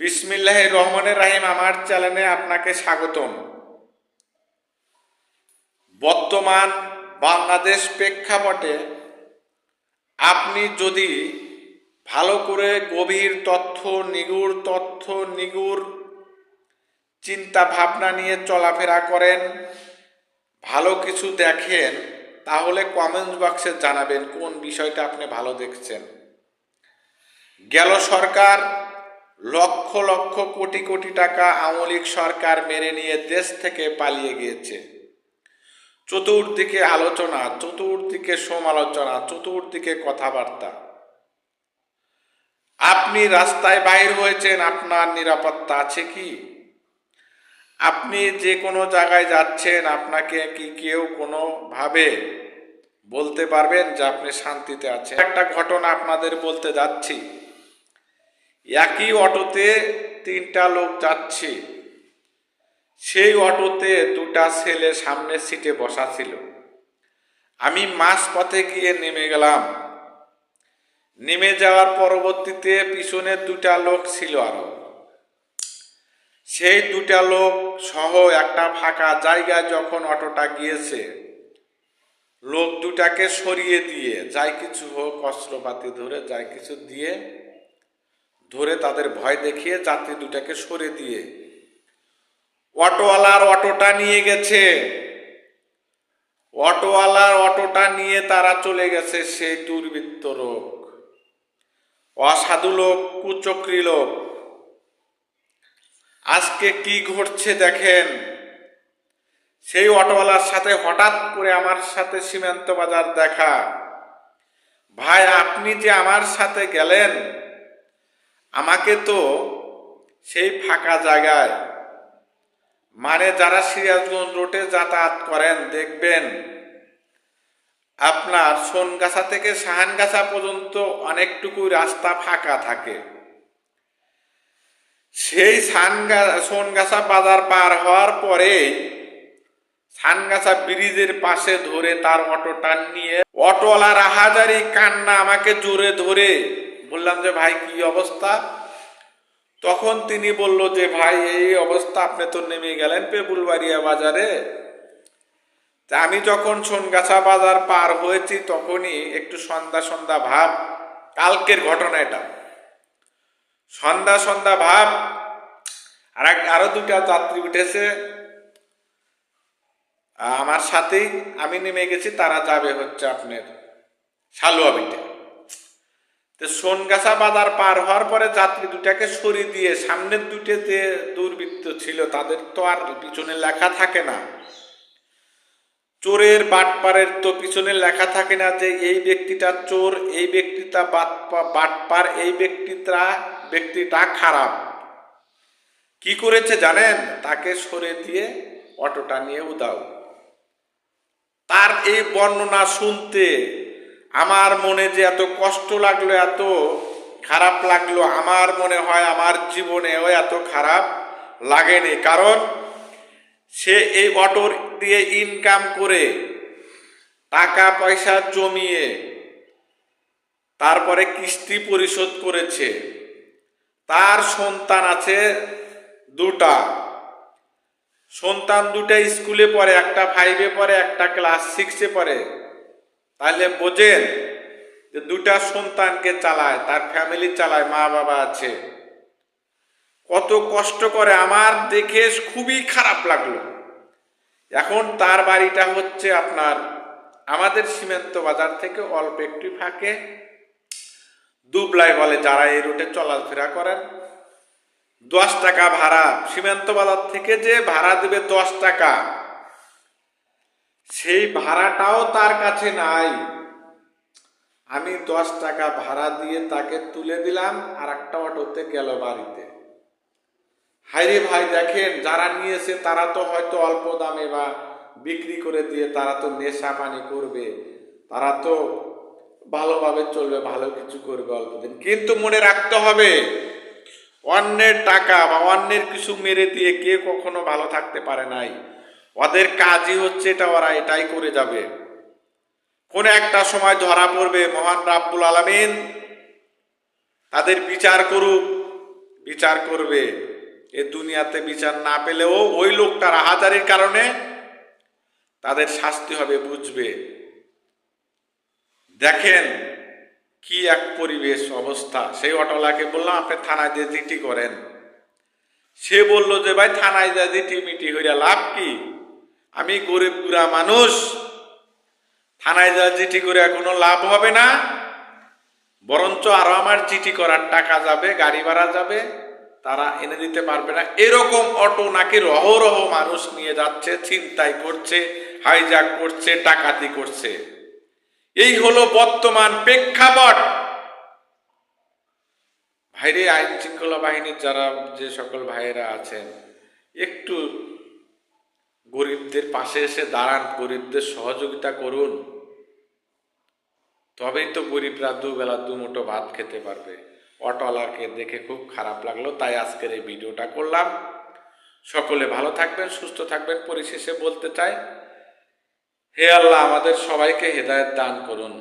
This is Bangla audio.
বিসমিল্লাহ রহমানের রাহিম, আমার চ্যানেলে আপনাকে স্বাগতম। বর্তমান বাংলাদেশ প্রেক্ষাপটে আপনি যদি ভালো করে গভীর তথ্য, নিগুড় তথ্য, নিগুড় চিন্তা ভাবনা নিয়ে চলাফেরা করেন, ভালো কিছু দেখেন, তাহলে কমেন্ট বক্সে জানাবেন কোন বিষয়টা আপনি ভালো দেখছেন। গেল সরকার লক্ষ লক্ষ কোটি কোটি টাকা আমলিক সরকার মেরে নিয়ে দেশ থেকে পালিয়ে গিয়েছে। চতুর্দিকে আলোচনা, চতুর্দিকে সমালোচনা, চতুর্দিকে কথাবার্তা। আপনি রাস্তায় বাইর হয়েছেন, আপনার নিরাপত্তা আছে কি? আপনি যে কোনো জায়গায় যাচ্ছেন, আপনাকে কি কেউ কোনোভাবে বলতে পারবেন যে আপনি শান্তিতে আছেন? একটা ঘটনা আপনাদের বলতে যাচ্ছি। একই অটোতে তিনটা লোক যাচ্ছে। সেই অটোতে দুটা ছেলে সামনের সিটে বসা ছিল। আমি মাঝ পথে গিয়ে নেমে গেলাম। নেমে যাওয়ার পরবর্তীতে পিছনে দুটা লোক ছিল আরও। সেই দুটা লোক সহ একটা ফাঁকা জায়গায় যখন অটোটা গিয়েছে, লোক দুটাকে সরিয়ে দিয়ে যাই কিছু হোক, অস্ত্রপাতি ধরে যাই কিছু দিয়ে ধরে তাদের ভয় দেখিয়ে যাত্রী দুটাকে সরে দিয়ে অটোওয়ালার অটোটা নিয়ে গেছে। অটোওয়ালার অটোটা নিয়ে তারা চলে গেছে সেই দুর্বৃত্ত লোক। অসাধু লোক, কুচক্রী লোক। আজকে কি ঘটছে দেখেন? সেই অটোওয়ালার সাথে হঠাৎ করে আমার সাথে সীমান্ত বাজার দেখা। ভাই, আপনি যে আমার সাথে গেলেন আমাকে তো সেই ফাঁকা জায়গায় মানে যারা সিরাজগঞ্জ রোডে যাতায়াত করেন, দেখবেন আপনার সোনগাছা থেকে সাহানগাছা পর্যন্ত অনেকটুকু রাস্তা ফাঁকা থাকে। সেই সানগা সোনগাছা বাজার পার হওয়ার পরে সানগাছা ব্রিজের পাশে ধরে তার অটোটা নিয়ে অটোওয়ালার রাহাজারি কান্না আমাকে জোরে ধরে বললাম যে, ভাই, কি অবস্থা? তখন তিনি বলল যে, ভাই, এই অবস্থা, আপনি তো নেমে গেলেন পেপুলবাড়িয়া বাজারে। আমি যখন সোনগাছা বাজার পার হয়েছি, তখনই একটু সন্ধ্যা সন্ধ্যা ভাব, কালকের ঘটনা এটা। সন্ধ্যা সন্ধ্যা ভাব, আর আরও দুটা যাত্রী উঠেছে। আমার সাথেই আমি নেমে গেছি, তারা যাবে হচ্ছে আপনার সালুয়া বিটে। তো সোনগাছা বাজার পার হওয়ার পরে যাত্রী দুটাকে সরিয়ে দিয়ে সামনের দুটে যে দুর্বৃত্ত ছিল, তাদের তো আর পিছনে লেখা থাকে না। চোরের বাটপারের তো পিছনে লেখা থাকে না যে এই ব্যক্তিটা চোর, এই ব্যক্তিটা বাটপা- বাটপার, এই ব্যক্তিটা ব্যক্তিটা খারাপ। কি করেছে জানেন? তাকে সরে দিয়ে অটোটা নিয়ে উদাও তার এই বর্ণনা শুনতে আমার মনে যে এত কষ্ট লাগল, এত খারাপ লাগল, আমার মনে হয় আমার জীবনেও এত খারাপ লাগেনি। কারণ সে এই অটোর দিয়ে ইনকাম করে টাকা পয়সা জমিয়ে তারপরে কিস্তি পরিশোধ করেছে। তার সন্তান আছে দুটা। সন্তান দুটা স্কুলে পড়ে, একটা ফাইভে পড়ে, একটা ক্লাস সিক্সে পড়ে। তাহলে বোঝেন যে দুটা সন্তানকে চালায়, তার ফ্যামিলি চালায়, মা বাবা আছে। কত কষ্ট করে আমার দেখে খুবই খারাপ লাগল। এখন তার বাড়িটা হচ্ছে আপনার আমাদের সীমান্ত বাজার থেকে অল্প একটু ফাঁকে। দুবলাই বলে যারা এই রুটে চলাফেরা করেন, দশ টাকা ভাড়া। সীমান্ত বাজার থেকে যে ভাড়া দেবে দশ টাকা। সেই ভাড়াটাও তার কাছে নাই। আমি দশ টাকা ভাড়া দিয়ে তাকে তুলে দিলাম আর একটা অটোতে গেল বাড়িতে। হাইরে ভাই, দেখেন, যারা নিয়েছে তারা তো হয়তো অল্প দামে বা বিক্রি করে দিয়ে তারা তো নেশা পানি করবে, তারা তো ভালোভাবে চলবে, ভালো কিছু করবে অল্প দিন। কিন্তু মনে রাখতে হবে, অন্যের টাকা বা অন্যের কিছু মেরে দিয়ে কে কখনো ভালো থাকতে পারে নাই। ওদের কাজই হচ্ছে এটা, ওরা এটাই করে যাবে। কোন একটা সময় ধরা পড়বে, মহান রাব্বুল আলামিন। তাদের বিচার করুক, বিচার করবে। এ দুনিয়াতে বিচার না পেলেও ওই লোকটার আহাজারির কারণে তাদের শাস্তি হবে, বুঝবে। দেখেন কি এক পরিবেশ অবস্থা। সেই অটোলাকে বললাম, আপনি থানায় দিয়ে জিটি করেন। সে বলল যে, ভাই, থানায় যা জিটি মিটি হইয়া লাভ কি? আমি গরিব, গুড়া মানুষ, থানায় যা জিটি করে কোনো লাভ হবে না। বরঞ্চ আরও আমার চিঠি করার টাকা যাবে, গাড়ি ভাড়া যাবে, তারা এনে দিতে পারবে না। এরকম অটো নাকি রহরহ মানুষ নিয়ে যাচ্ছে, ছিনতাই করছে হাইজাক করছে টাকাতি করছে। এই হলো বর্তমান প্রেক্ষাপট। ভাইরে আইন শৃঙ্খলা বাহিনীর যারা যে সকল ভাইয়েরা আছেন, একটু গরিবদের পাশে এসে দাঁড়ান, গরিবদের সহযোগিতা করুন। তবেই তো গরিবরা দুবেলা দুমুঠো ভাত খেতে পারবে। অটলাকে দেখে খুব খারাপ লাগল, তাই আজকের এই ভিডিওটা করলাম। সকলে ভালো থাকবেন, সুস্থ থাকবেন, পরিশেষে বলতে চাই, হে আল্লাহ আমাদের সবাইকে হেদায়ত দান করুন।